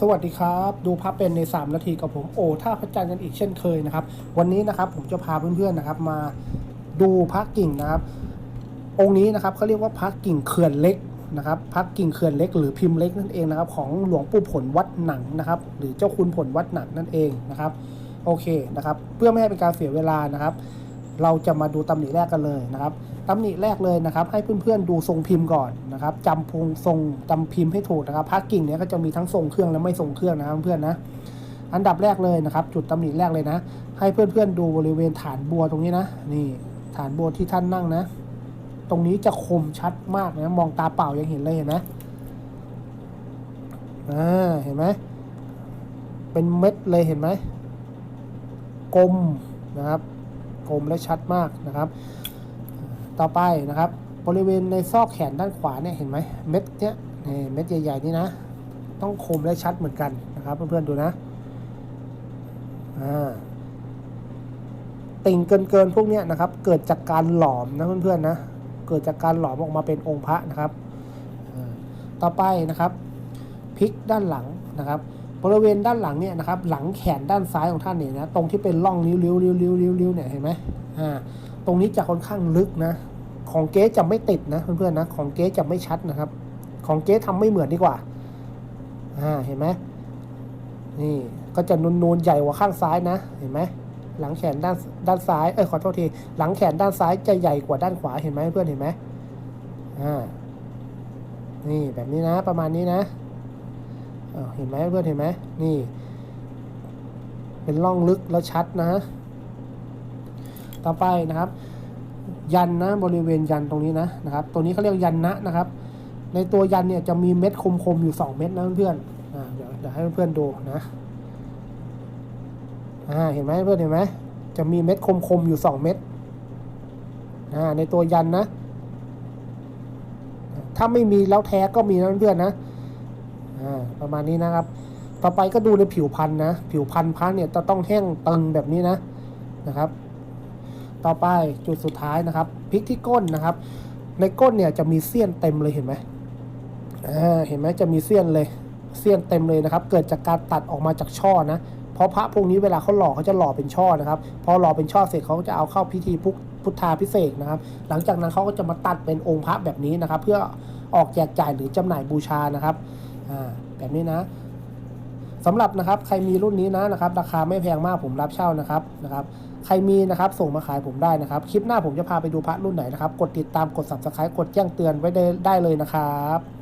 สวัสดีครับ ดูพระเป็นใน 3 นาทีกับผมโอท่าพระจันทร์กันอีกเช่นเคยนะครับ วันนี้นะครับผมจะพาเพื่อนๆนะครับ มาดูพระกิ่งนะครับ องค์นี้นะครับเขาเรียกว่าพระกิ่งเขื่อนเล็กนะครับพระกิ่งเขื่อนเล็กหรือพิมพ์เล็กนั่นเองนะครับ ของหลวงปู่ผลวัดหนังนะครับ หรือเจ้าคุณผลวัดหนังนั่นเองนะครับ โอเคนะครับ เพื่อไม่ให้เป็นการเสียเวลานะครับ เราจะมาดูตำหนิแรกกันเลยนะครับตำหนิแรกเลยนะครับ ให้เพื่อนๆดูทรงพิมพ์ก่อนนะครับจำพงทรงจำพิมพ์ให้ถูกนะครับพระกิ่งเนี้ยก็จะมีทั้งทรงเครื่องและไม่ทรงเครื่องนะครับเพื่อนๆนะอันดับแรกเลยนะครับ จุดตำหนิแรกเลยนะ ให้เพื่อนๆดูบริเวณฐานบัวตรงนี้นะ นี่ฐานบัวที่ท่านนั่งนะ ตรงนี้จะคมชัดมากนะมองตาเปล่ายังเห็นเลยเห็นไหมอ่าเห็นไหมเป็นเม็ดเลยเห็นไหมกลมนะครับ กลมและชัดมากนะครับ ต่อไปนะครับ บริเวณในซอกแขนด้านขวาเนี่ยเห็นไหมเม็ดเนี้ยเม็ดใหญ่ๆนี่นะ ต้องคมและชัดเหมือนกันนะครับเพื่อนๆดูนะอ่าติ่งเกินๆพวกเนี้ยนะครับ เกิดจากการหลอมนะเพื่อนๆนะเกิดจากการหลอมออกมาเป็นองค์พระนะครับ ต่อไปนะครับพลิกด้านหลังนะครับ บริเวณด้านหลังเนี่ยนะครับหลังแขนด้านซ้ายของท่านเนี่ยนะตรงที่เป็นร่องนิ้วริ้วริ้วริ้วริ้วริ้วเนี่ยเห็นไหมอ่าตรงนี้จะค่อนข้างลึกนะ ของเก๊จะไม่ติดนะเพื่อนๆนะของเก๊จะไม่ชัดนะครับ ของเก๊ทำไม่เหมือนดีกว่าอ่าเห็นไหมนี่ก็จะนูนๆใหญ่กว่าข้างซ้ายนะเห็นไหมหลังแขนด้านด้านซ้ายเอ้ยขอโทษทีหลังแขนด้านซ้ายจะใหญ่กว่าด้านขวาเห็นไหมเพื่อนเห็นไหมอ่านี่แบบนี้นะประมาณนี้นะ เห็นไหมเพื่อนเห็นไหมนี่ เป็นร่องลึกแล้วชัดนะ ต่อไปนะครับ ยันนะบริเวณยันตรงนี้นะนะครับ ตัวนี้เขาเรียกยันนะนะครับ ในตัวยันเนี่ยจะมีเม็ดคมๆอยู่ 2 เม็ดนะเพื่อนเดี๋ยวเดี๋ยวให้เพื่อนดูนะอ่าเห็นไหมเพื่อนเห็นไหมจะมีเม็ดคมๆอยู่ 2 เม็ดอ่าในตัวยันนะ ถ้าไม่มีแล้วแท้ก็มีนะเพื่อนนะ อ่าประมาณนี้นะครับ ต่อไปก็ดูในผิวพันธุ์นะ ผิวพันธุ์พระเนี่ยจะต้องแห้งตึงแบบนี้นะนะครับ ต่อไปจุดสุดท้ายนะครับพลิกที่ก้นนะครับ ในก้นเนี่ยจะมีเสี้ยนเต็มเลยเห็นไหมอ่าเห็นไหมจะมีเสี้ยนเลยเสี้ยนเต็มเลยนะครับ เกิดจากการตัดออกมาจากช่อนะเพราะพระพวกนี้เวลาเขาหล่อเขาจะหล่อเป็นช่อนะครับ พอหล่อเป็นช่อเสร็จเขาก็จะเอาเข้าพิธีพุกพุทธาพิเศษนะครับ หลังจากนั้นเขาก็จะมาตัดเป็นองค์พระแบบนี้นะครับ เพื่อออกแจกจ่ายหรือจำหน่ายบูชานะครับ อ่าแบบนี้นะสำหรับนะครับใครมีรุ่นนี้นะนะครับ ราคาไม่แพงมากผมรับเช่านะครับนะครับ ใครมีนะครับส่งมาขายผมได้นะครับ คลิปหน้าผมจะพาไปดูพระรุ่นไหนนะครับ กดติดตามกด subscribe กดแจ้งเตือนไว้ได้ได้เลยนะครับ